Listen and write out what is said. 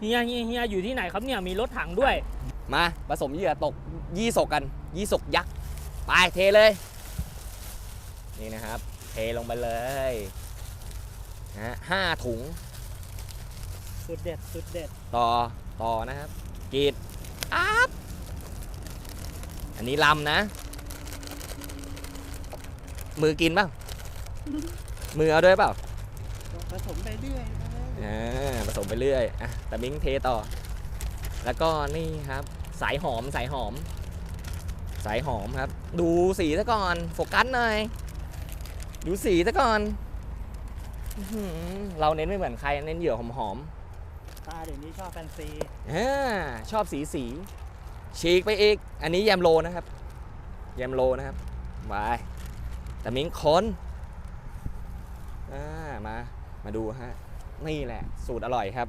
เฮียเฮียเฮียอยู่ที่ไหนครับเนี่ยมีรถถังด้วย มาผสมเหยื่อตกยี่สกกัน ยี่สกยักษ์ไปเทเลย นี่นะครับ เทลงไปเลยนะฮะห้าถุงสุดเด็ดสุดเด็ดต่อต่อนะครับกรีดอัพอันนี้ลำนะ มือกินเปล่ามือเอาด้วยเปล่าผสมไปเรื่อยอ่า ผสมไปเรื่อยอะแต่มิ้งเทต่อ แล้วก็นี่ครับ สายหอมสายหอม สายหอมครับ ดูสีซะก่อนโฟกัสหน่อยดูสีซะก่อนอื้อหือเราเน้นไม่เหมือนใครเน้นเหยื่อหอมๆตาเดี๋ยวนี้ชอบแฟนซีอ่าชอบสีสีฉีกไปอีก อันนี้แยมโลนะครับ แยมโลนะครับไปแต่มิ้งค้นอ่ามา มาดูฮะ นี่แหละ สูตรอร่อยครับ